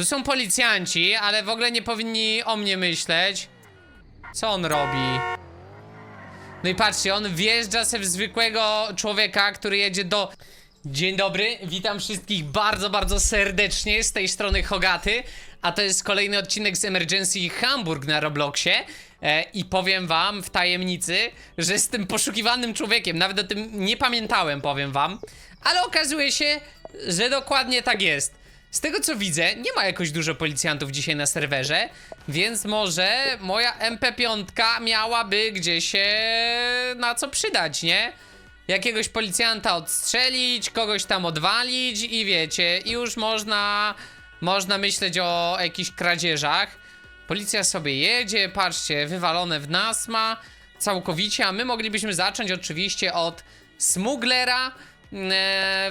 To są policjanci, ale w ogóle nie powinni o mnie myśleć. Co on robi? No i patrzcie, on wjeżdża se w zwykłego człowieka, który jedzie do... Dzień dobry, witam wszystkich bardzo, bardzo serdecznie z tej strony Hogaty, a to jest kolejny odcinek z Emergency Hamburg na Robloxie e, i powiem wam w tajemnicy, że z tym poszukiwanym człowiekiem, nawet o tym nie pamiętałem, powiem wam, ale okazuje się, że dokładnie tak jest. Z tego co widzę, nie ma jakoś dużo policjantów dzisiaj na serwerze, więc może moja MP5 miałaby gdzieś się na co przydać, nie? Jakiegoś policjanta odstrzelić, kogoś tam odwalić i wiecie, i już można, można myśleć o jakichś kradzieżach. Policja sobie jedzie, patrzcie, wywalone w nas ma całkowicie, a my moglibyśmy zacząć oczywiście od smuglera,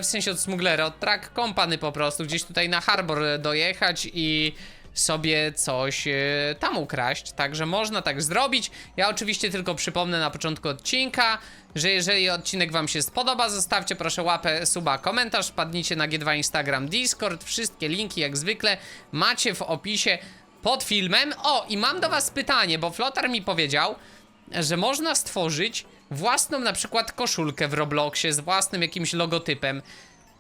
w sensie od smuglera, od track company po prostu, gdzieś tutaj na harbor dojechać i sobie coś e, tam ukraść, także można tak zrobić. Ja oczywiście tylko przypomnę na początku odcinka, że jeżeli odcinek wam się spodoba, zostawcie proszę łapę, suba, komentarz, wpadnijcie na G2 Instagram, Discord, wszystkie linki jak zwykle macie w opisie pod filmem. O, i mam do was pytanie, bo Flotar mi powiedział, że można stworzyć własną na przykład koszulkę w Robloxie z własnym jakimś logotypem.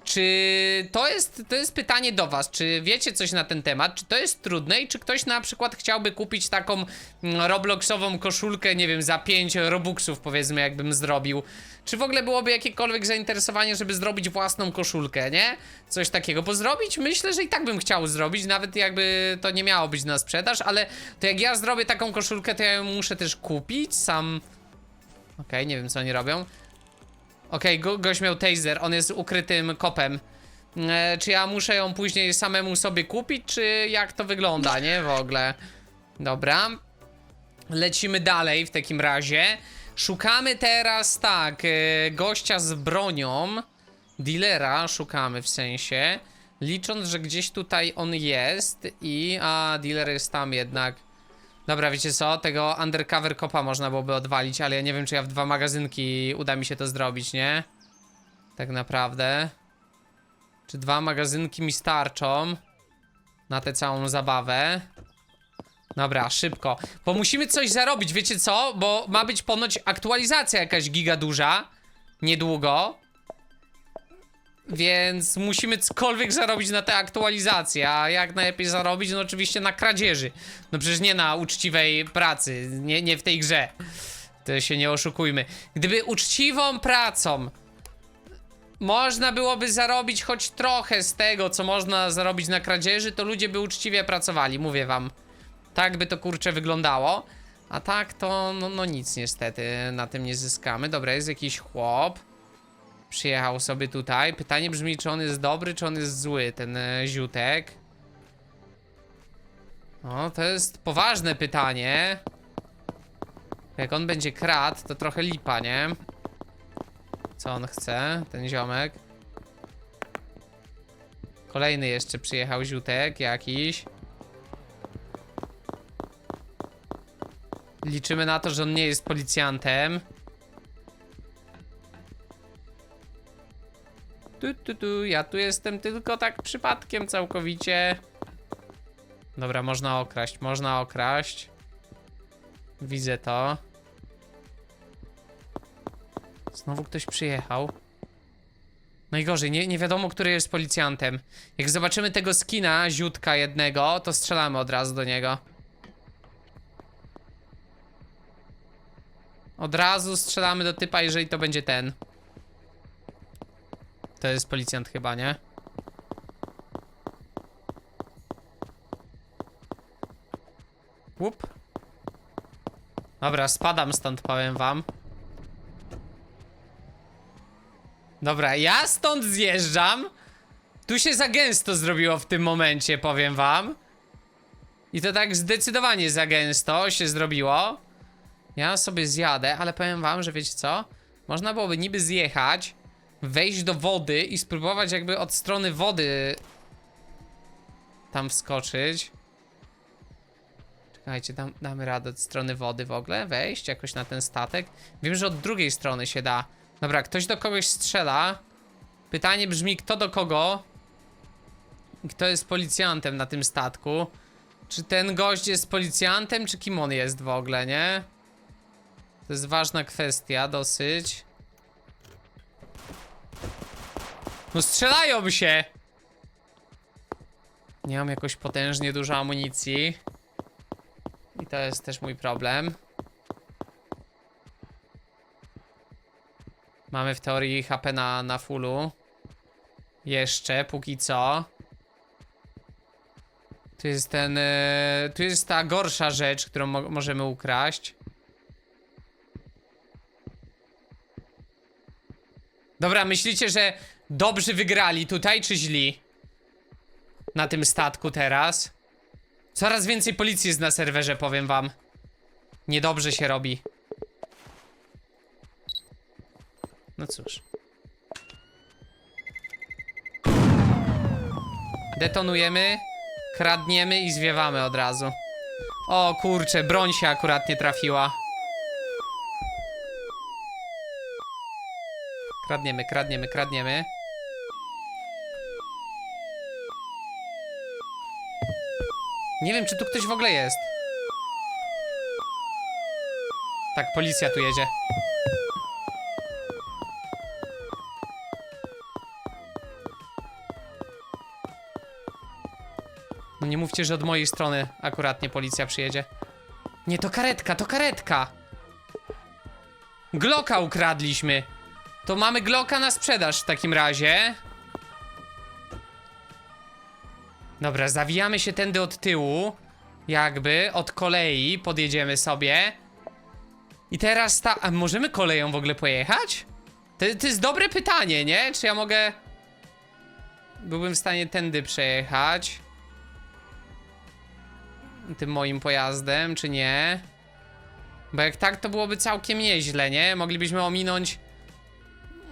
Czy to jest, to jest pytanie do was, czy wiecie coś na ten temat, czy to jest trudne i czy ktoś na przykład chciałby kupić taką mm, Robloxową koszulkę, nie wiem, za 5 Robuxów powiedzmy jakbym zrobił, czy w ogóle byłoby jakiekolwiek zainteresowanie, żeby zrobić własną koszulkę, nie? Coś takiego, bo zrobić myślę, że i tak bym chciał zrobić, nawet jakby to nie miało być na sprzedaż, ale to jak ja zrobię taką koszulkę, to ja ją muszę też kupić sam... Okej, nie wiem co oni robią. Okej, go, gość miał taser, on jest ukrytym kopem. E, czy ja muszę ją później samemu sobie kupić, czy jak to wygląda, nie? W ogóle. Dobra. Lecimy dalej w takim razie. Szukamy teraz, tak, e, gościa z bronią. Dealera szukamy w sensie. Licząc, że gdzieś tutaj on jest i... A, dealer jest tam jednak. Dobra, wiecie co? Tego undercover kopa można byłoby odwalić, ale ja nie wiem, czy ja w dwa magazynki uda mi się to zrobić, nie? Tak naprawdę. Czy dwa magazynki mi starczą na tę całą zabawę? Dobra, szybko. Bo musimy coś zarobić, wiecie co? Bo ma być ponoć aktualizacja jakaś giga duża. Niedługo. Więc musimy cokolwiek zarobić na tę aktualizację, a jak najlepiej zarobić? No oczywiście na kradzieży. No przecież nie na uczciwej pracy, nie, nie w tej grze. To się nie oszukujmy. Gdyby uczciwą pracą można byłoby zarobić choć trochę z tego, co można zarobić na kradzieży, to ludzie by uczciwie pracowali, mówię wam. Tak by to kurczę wyglądało. A tak to, no, no nic niestety na tym nie zyskamy. Dobra, jest jakiś chłop. Przyjechał sobie tutaj. Pytanie brzmi, czy on jest dobry, czy on jest zły, ten e, ziutek. O, to jest poważne pytanie. Jak on będzie kradł, to trochę lipa, nie? Co on chce, ten ziomek? Kolejny jeszcze przyjechał ziutek jakiś. Liczymy na to, że on nie jest policjantem. Tu, tu, tu, ja tu jestem tylko tak przypadkiem całkowicie. Dobra, można okraść, można okraść. Widzę to. Znowu ktoś przyjechał. Najgorzej, nie, nie wiadomo, który jest policjantem. Jak zobaczymy tego skina, ziutka jednego, to strzelamy od razu do niego. Od razu strzelamy do typa, jeżeli to będzie ten. To jest policjant chyba, nie? Łup. Dobra, spadam stąd, powiem wam. Dobra, ja stąd zjeżdżam. Tu się za gęsto zrobiło w tym momencie, powiem wam. I to tak zdecydowanie za gęsto się zrobiło. Ja sobie zjadę, ale powiem wam, że wiecie co? Można byłoby niby zjechać, wejść do wody i spróbować jakby od strony wody tam wskoczyć. Czekajcie, dam, damy radę od strony wody w ogóle wejść jakoś na ten statek. Wiem, że od drugiej strony się da. Dobra, ktoś do kogoś strzela. Pytanie brzmi, kto do kogo? Kto jest policjantem na tym statku? Czy ten gość jest policjantem, czy kim on jest w ogóle, nie? To jest ważna kwestia, dosyć. No strzelają się! Nie mam jakoś potężnie dużo amunicji. I to jest też mój problem. Mamy w teorii HP na, na fullu. Jeszcze, póki co. Tu jest ten. e, tu jest ta gorsza rzecz, którą mo możemy ukraść. Dobra, myślicie, że dobrzy wygrali tutaj, czy źli? Na tym statku teraz. Coraz więcej policji jest na serwerze, powiem wam. Niedobrze się robi. No cóż. Detonujemy, kradniemy i zwiewamy od razu. O kurczę, broń się akurat nie trafiła. Kradniemy, kradniemy, kradniemy. Nie wiem, czy tu ktoś w ogóle jest. Tak, policja tu jedzie. No nie mówcie, że od mojej strony akuratnie policja przyjedzie. Nie, to karetka, to karetka! Gloka ukradliśmy. To mamy Glocka na sprzedaż w takim razie. Dobra, zawijamy się tędy od tyłu. Jakby, od kolei podjedziemy sobie. I teraz ta... A możemy koleją w ogóle pojechać? To, to jest dobre pytanie, nie? Czy ja mogę... Byłbym w stanie tędy przejechać. Tym moim pojazdem, czy nie? Bo jak tak, to byłoby całkiem nieźle, nie? Moglibyśmy ominąć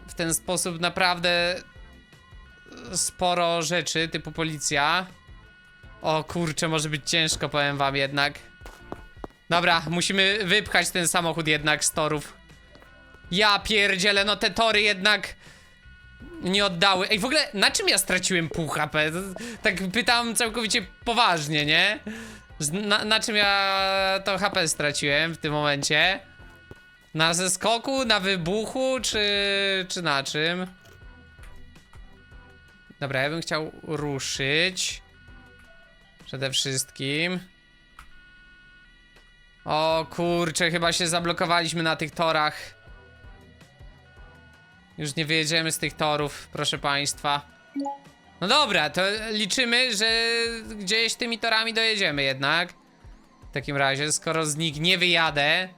w ten sposób naprawdę sporo rzeczy, typu policja. O kurczę, może być ciężko, powiem wam jednak. Dobra, musimy wypchać ten samochód jednak z torów. Ja pierdzielę, no te tory jednak nie oddały. Ej, w ogóle na czym ja straciłem pół HP? Tak pytam całkowicie poważnie, nie? Na, na czym ja to HP straciłem w tym momencie? Na zeskoku, na wybuchu, czy, czy na czym? Dobra, ja bym chciał ruszyć. Przede wszystkim. O kurczę, chyba się zablokowaliśmy na tych torach. Już nie wyjedziemy z tych torów, proszę państwa. No dobra, to liczymy, że gdzieś tymi torami dojedziemy jednak. W takim razie, skoro z nich nie wyjadę.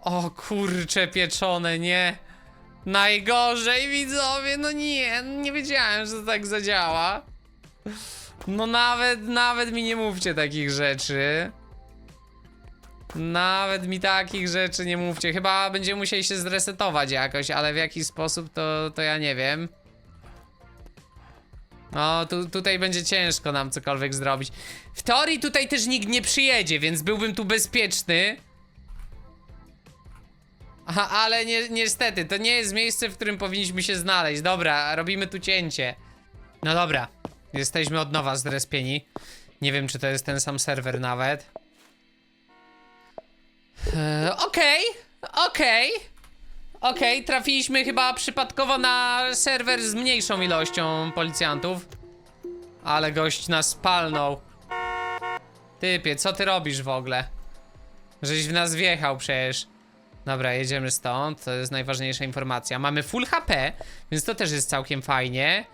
O kurcze pieczone, nie. Najgorzej widzowie, no nie, nie wiedziałem, że to tak zadziała. No nawet, nawet mi nie mówcie takich rzeczy. Nawet mi takich rzeczy nie mówcie. Chyba będziemy musieli się zresetować jakoś, ale w jaki sposób to, to ja nie wiem. No, tu, tutaj będzie ciężko nam cokolwiek zrobić. W teorii tutaj też nikt nie przyjedzie, więc byłbym tu bezpieczny. Aha, ale nie, niestety, to nie jest miejsce, w którym powinniśmy się znaleźć. Dobra, robimy tu cięcie. No dobra, jesteśmy od nowa zrespieni. Nie wiem, czy to jest ten sam serwer nawet. Eee, Okej, okej. Okej, trafiliśmy chyba przypadkowo na serwer z mniejszą ilością policjantów. Ale gość nas palnął. Typie, co ty robisz w ogóle? Żeś w nas wjechał przecież. Dobra, jedziemy stąd, to jest najważniejsza informacja. Mamy full HP, więc to też jest całkiem fajnie.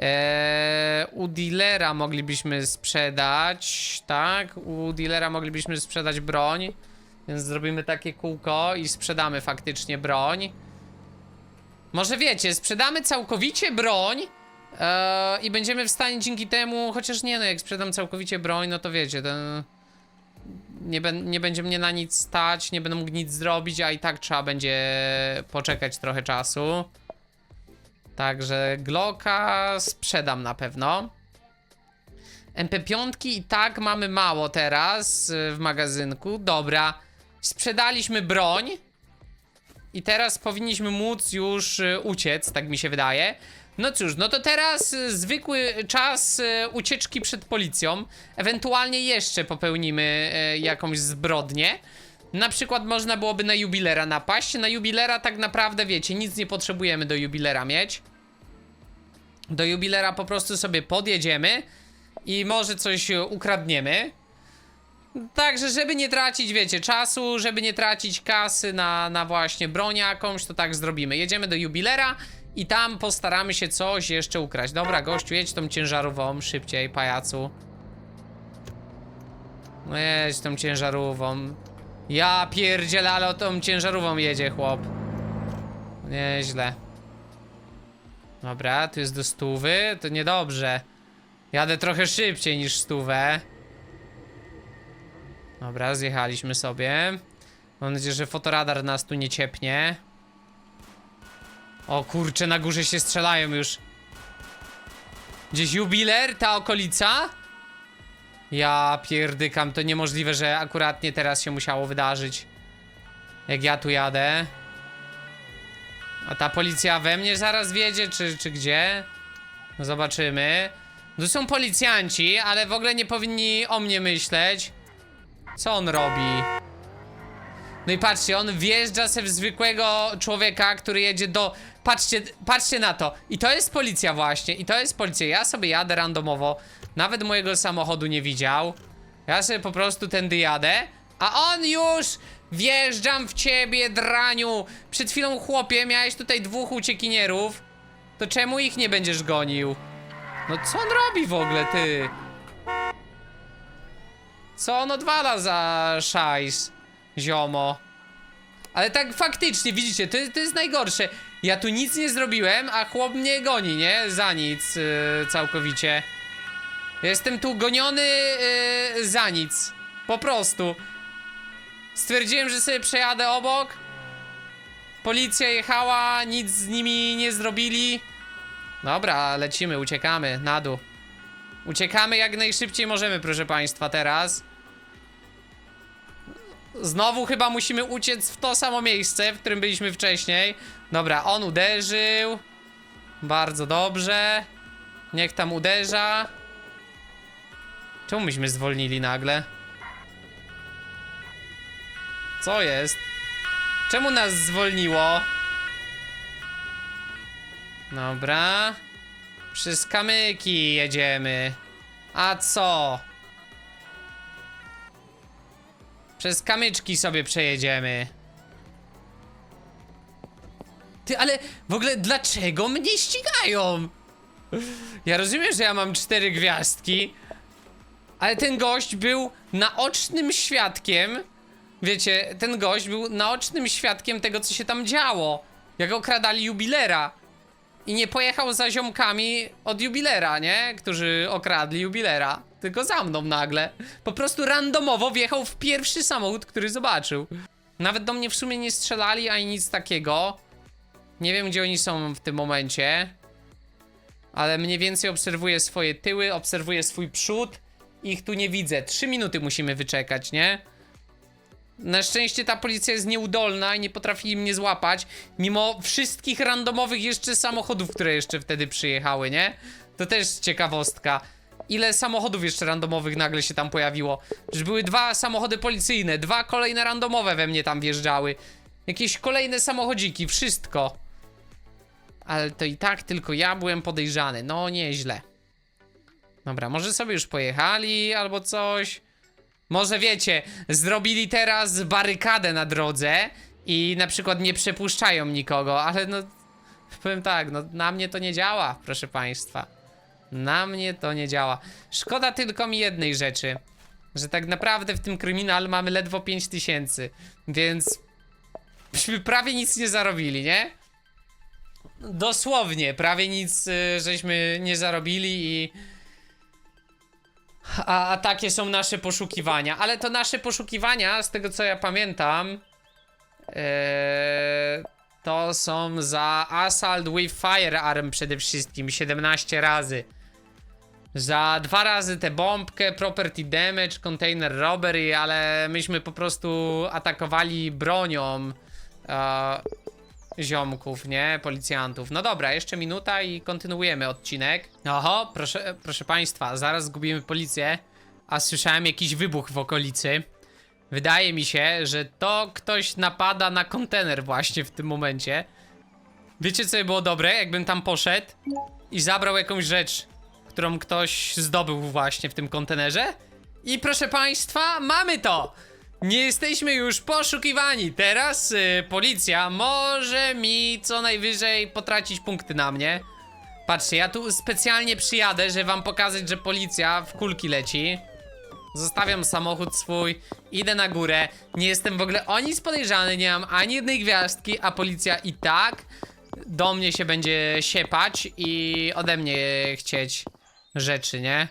Eee, u dealera moglibyśmy sprzedać, tak? U dealera moglibyśmy sprzedać broń. Więc zrobimy takie kółko i sprzedamy faktycznie broń. Może wiecie, sprzedamy całkowicie broń eee, i będziemy w stanie dzięki temu, chociaż nie no, jak sprzedam całkowicie broń, no to wiecie, ten nie, nie będzie mnie na nic stać, nie będę mógł nic zrobić, a i tak trzeba będzie poczekać trochę czasu. Także Glocka sprzedam na pewno. MP5 i tak mamy mało teraz y, w magazynku. Dobra, sprzedaliśmy broń. I teraz powinniśmy móc już y, uciec, tak mi się wydaje. No cóż, no to teraz y, zwykły czas ucieczki przed policją. Ewentualnie jeszcze popełnimy jakąś zbrodnię. Na przykład można byłoby na jubilera napaść. Na jubilera tak naprawdę, wiecie, nic nie potrzebujemy do jubilera mieć. Do jubilera po prostu sobie podjedziemy i może coś y, ukradniemy. Także, żeby nie tracić, wiecie, czasu, żeby nie tracić kasy na, na właśnie broń jakąś, to tak zrobimy. Jedziemy do jubilera i tam postaramy się coś jeszcze ukraść. Dobra, gościu, jedź tą ciężarową, szybciej, pajacu. No jedź tą ciężarową. Ja pierdzielę, ale o tą ciężarową jedzie chłop. Nieźle. Dobra, tu jest do stówy, to niedobrze. Jadę trochę szybciej niż stówę. Dobra, zjechaliśmy sobie. Mam nadzieję, że fotoradar nas tu nie ciepnie. O kurczę, na górze się strzelają już. Gdzieś jubiler, ta okolica? Ja pierdykam, to niemożliwe, że akuratnie teraz się musiało wydarzyć. Jak ja tu jadę. A ta policja we mnie zaraz wiedzie, czy, czy gdzie? No zobaczymy. Tu są policjanci, ale w ogóle nie powinni o mnie myśleć. Co on robi? No i patrzcie, on wjeżdża se w zwykłego człowieka, który jedzie do... Patrzcie, patrzcie na to. I to jest policja właśnie, i to jest policja. Ja sobie jadę randomowo. Nawet mojego samochodu nie widział. Ja sobie po prostu tędy jadę. A on już... Wjeżdżam w ciebie, draniu. Przed chwilą, chłopie, miałeś tutaj dwóch uciekinierów. To czemu ich nie będziesz gonił? No co on robi w ogóle, ty? Co on odwala za szajs, ziomo? Ale tak faktycznie, widzicie, to, to jest najgorsze. Ja tu nic nie zrobiłem, a chłop mnie goni, nie? Za nic yy, całkowicie. Jestem tu goniony yy, za nic. Po prostu. Stwierdziłem, że sobie przejadę obok. Policja jechała, nic z nimi nie zrobili. Dobra, lecimy, uciekamy na dół. Uciekamy jak najszybciej możemy, proszę państwa, teraz. Znowu chyba musimy uciec w to samo miejsce, w którym byliśmy wcześniej. Dobra, on uderzył. Bardzo dobrze. Niech tam uderza. Czemu myśmy zwolnili nagle? Co jest? Czemu nas zwolniło? Dobra. Przez kamyki jedziemy. A co? Przez kamyczki sobie przejedziemy. Ty, ale w ogóle dlaczego mnie ścigają? Ja rozumiem, że ja mam cztery gwiazdki, ale ten gość był naocznym świadkiem. Wiecie, ten gość był naocznym świadkiem tego, co się tam działo. Jak okradali jubilera. I nie pojechał za ziomkami od jubilera, nie? Którzy okradli jubilera. Tylko za mną nagle. Po prostu randomowo wjechał w pierwszy samochód, który zobaczył. Nawet do mnie w sumie nie strzelali ani nic takiego. Nie wiem, gdzie oni są w tym momencie. Ale mniej więcej obserwuję swoje tyły, obserwuję swój przód. Ich tu nie widzę. Trzy minuty musimy wyczekać, nie? Na szczęście ta policja jest nieudolna i nie potrafi mnie złapać, mimo wszystkich randomowych jeszcze samochodów, które jeszcze wtedy przyjechały, nie? To też ciekawostka. Ile samochodów jeszcze randomowych nagle się tam pojawiło? Przecież były dwa samochody policyjne, dwa kolejne randomowe we mnie tam wjeżdżały. Jakieś kolejne samochodziki, wszystko. Ale to i tak tylko ja byłem podejrzany, no nieźle. Dobra, może sobie już pojechali albo coś. Może wiecie, zrobili teraz barykadę na drodze i na przykład nie przepuszczają nikogo, ale no powiem tak, no na mnie to nie działa, proszę państwa. Na mnie to nie działa. Szkoda tylko mi jednej rzeczy, że tak naprawdę w tym kryminal mamy ledwo 5000, więc byśmy prawie nic nie zarobili, nie? Dosłownie, prawie nic y, żeśmy nie zarobili i a, a takie są nasze poszukiwania. Ale to nasze poszukiwania, z tego co ja pamiętam, ee, to są za Assault with Firearm przede wszystkim 17 razy. Za dwa razy tę bombkę, property damage, container robbery, ale myśmy po prostu atakowali bronią. E, ziomków, nie? Policjantów. No dobra, jeszcze minuta i kontynuujemy odcinek. Oho, proszę, proszę państwa, zaraz zgubimy policję, a słyszałem jakiś wybuch w okolicy. Wydaje mi się, że to ktoś napada na kontener właśnie w tym momencie. Wiecie co by było dobre, jakbym tam poszedł i zabrał jakąś rzecz, którą ktoś zdobył właśnie w tym kontenerze? I proszę państwa, mamy to! Nie jesteśmy już poszukiwani. Teraz y, policja może mi co najwyżej potracić punkty na mnie. Patrzcie, ja tu specjalnie przyjadę, żeby wam pokazać, że policja w kulki leci. Zostawiam samochód swój, idę na górę. Nie jestem w ogóle o nic podejrzany, nie mam ani jednej gwiazdki, a policja i tak do mnie się będzie siepać i ode mnie chcieć rzeczy, nie?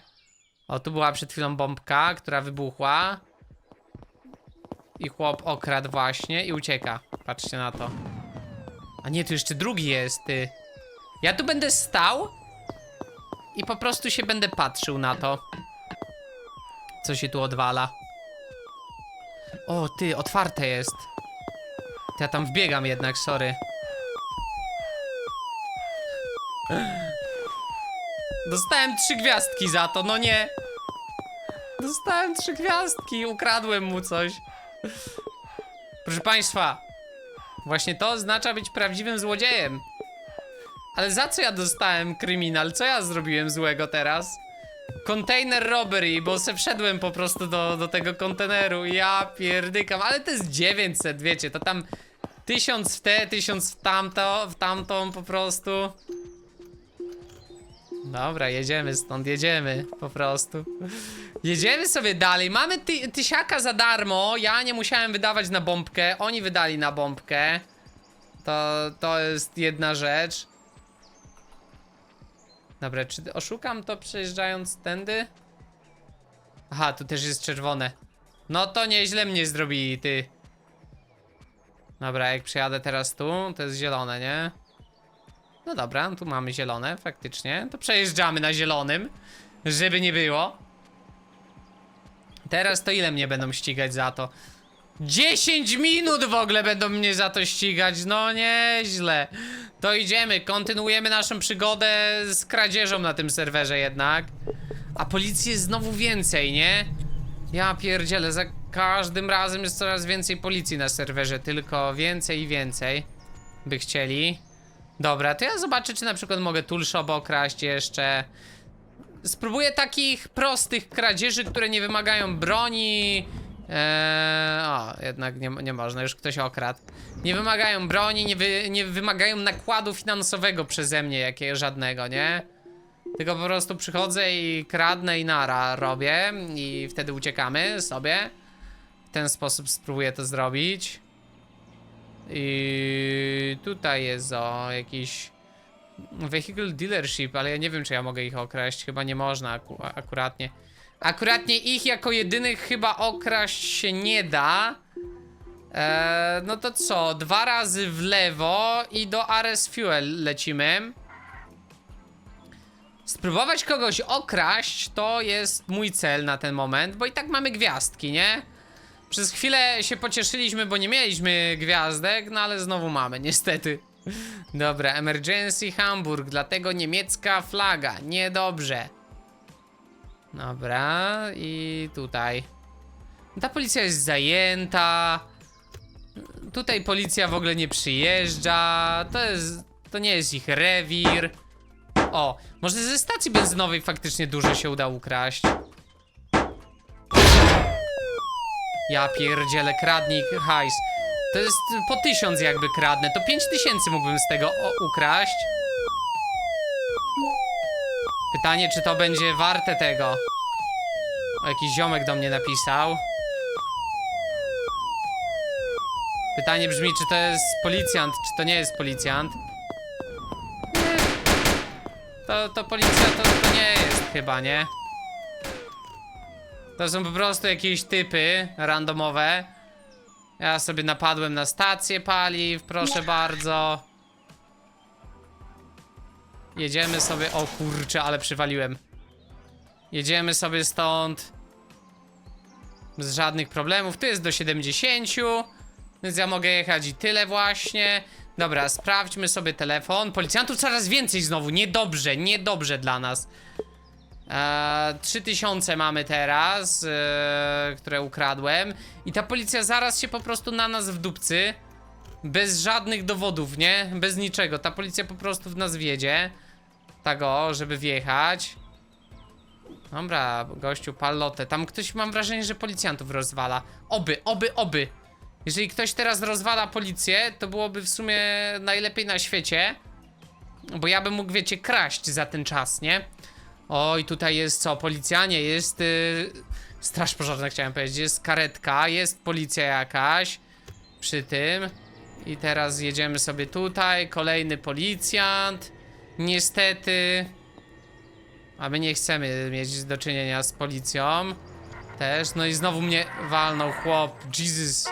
O, tu była przed chwilą bombka, która wybuchła. I chłop okradł właśnie i ucieka. Patrzcie na to. A nie, tu jeszcze drugi jest, ty. Ja tu będę stał i po prostu się będę patrzył na to. Co się tu odwala. O, ty, otwarte jest. Ja tam wbiegam jednak, sorry. Dostałem trzy gwiazdki za to, no nie. Dostałem trzy gwiazdki, ukradłem mu coś. Proszę państwa, właśnie to oznacza być prawdziwym złodziejem. Ale za co ja dostałem kryminal? Co ja zrobiłem złego teraz? Container robbery, bo se wszedłem po prostu do, do tego konteneru. Ja pierdykam, ale to jest 900, wiecie, to tam 1000 w te, 1000 w tamto, w tamtą po prostu. Dobra, jedziemy stąd, jedziemy po prostu. Jedziemy sobie dalej. Mamy ty tysiaka za darmo. Ja nie musiałem wydawać na bombkę. Oni wydali na bombkę. To, to jest jedna rzecz. Dobra, czy oszukam to przejeżdżając tędy? Aha, tu też jest czerwone. No to nieźle mnie zrobili, ty. Dobra, jak przejadę teraz tu, to jest zielone, nie? No dobra, tu mamy zielone, faktycznie. To przejeżdżamy na zielonym, żeby nie było. Teraz to ile mnie będą ścigać za to? 10 minut w ogóle będą mnie za to ścigać, no nieźle. To idziemy, kontynuujemy naszą przygodę z kradzieżą na tym serwerze jednak. A policji jest znowu więcej, nie? Ja pierdzielę, za każdym razem jest coraz więcej policji na serwerze, tylko więcej i więcej by chcieli. Dobra, to ja zobaczę, czy na przykład mogę toolshop okraść jeszcze. Spróbuję takich prostych kradzieży, które nie wymagają broni. Eee, o, jednak nie, nie można, już ktoś okradł. Nie wymagają broni, nie, wy, nie wymagają nakładu finansowego przeze mnie jakiego żadnego, nie? Tylko po prostu przychodzę i kradnę i nara robię i wtedy uciekamy sobie. W ten sposób spróbuję to zrobić. I tutaj jest o jakiś vehicle dealership, ale ja nie wiem, czy ja mogę ich okraść. Chyba nie można aku akuratnie. Akuratnie ich jako jedynych chyba okraść się nie da. Eee, no to co? Dwa razy w lewo i do Ares Fuel lecimy. Spróbować kogoś okraść to jest mój cel na ten moment, bo i tak mamy gwiazdki, nie? Przez chwilę się pocieszyliśmy, bo nie mieliśmy gwiazdek, no ale znowu mamy, niestety. Dobra, emergency Hamburg, dlatego niemiecka flaga, niedobrze. Dobra, i tutaj. Ta policja jest zajęta. Tutaj policja w ogóle nie przyjeżdża. To jest. To nie jest ich rewir. O, może ze stacji benzynowej faktycznie dużo się uda ukraść. Ja pierdzielę, kradnik, hajs. To jest po tysiąc jakby kradnę, to pięć tysięcy mógłbym z tego ukraść. Pytanie, czy to będzie warte tego. O, jakiś ziomek do mnie napisał. Pytanie brzmi, czy to jest policjant, czy to nie jest policjant. To, to policja to, to nie jest chyba, nie? To są po prostu jakieś typy randomowe. Ja sobie napadłem na stację paliw, proszę bardzo. Jedziemy sobie. O kurczę, ale przywaliłem. Jedziemy sobie stąd. Bez żadnych problemów. Tu jest do 70. Więc ja mogę jechać i tyle właśnie. Dobra, sprawdźmy sobie telefon. Policjantów coraz więcej znowu. Niedobrze, niedobrze dla nas. Eee, 3000 mamy teraz, eee, które ukradłem. I ta policja zaraz się po prostu na nas wdupcy. Bez żadnych dowodów, nie? Bez niczego. Ta policja po prostu w nas wiedzie. Tak o, żeby wjechać. Dobra, gościu, palotę. Tam ktoś, mam wrażenie, że policjantów rozwala. Oby, oby, oby. Jeżeli ktoś teraz rozwala policję, to byłoby w sumie najlepiej na świecie. Bo ja bym mógł, wiecie, kraść za ten czas, nie? Oj, tutaj jest co? Policjanie, jest... Yy, straż pożarna chciałem powiedzieć, jest karetka, jest policja jakaś przy tym. I teraz jedziemy sobie tutaj, kolejny policjant. Niestety... A my nie chcemy mieć do czynienia z policją. Też, no i znowu mnie walnął chłop, Jesus.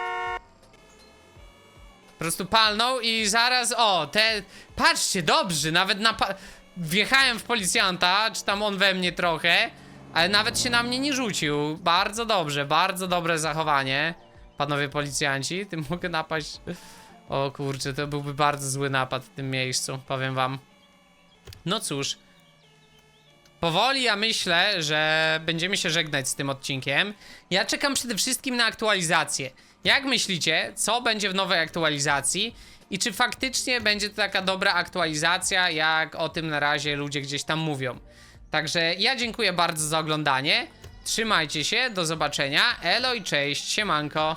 Po prostu palnął i zaraz, o, te, patrzcie, dobrze, nawet na, wjechałem w policjanta, czy tam on we mnie trochę, ale nawet się na mnie nie rzucił, bardzo dobrze, bardzo dobre zachowanie, panowie policjanci, tym mogę napaść, o kurczę, to byłby bardzo zły napad w tym miejscu, powiem wam. No cóż, Powoli ja myślę, że będziemy się żegnać z tym odcinkiem. Ja czekam przede wszystkim na aktualizację. Jak myślicie, co będzie w nowej aktualizacji? I czy faktycznie będzie to taka dobra aktualizacja, jak o tym na razie ludzie gdzieś tam mówią? Także ja dziękuję bardzo za oglądanie. Trzymajcie się, do zobaczenia. Elo i cześć, siemanko.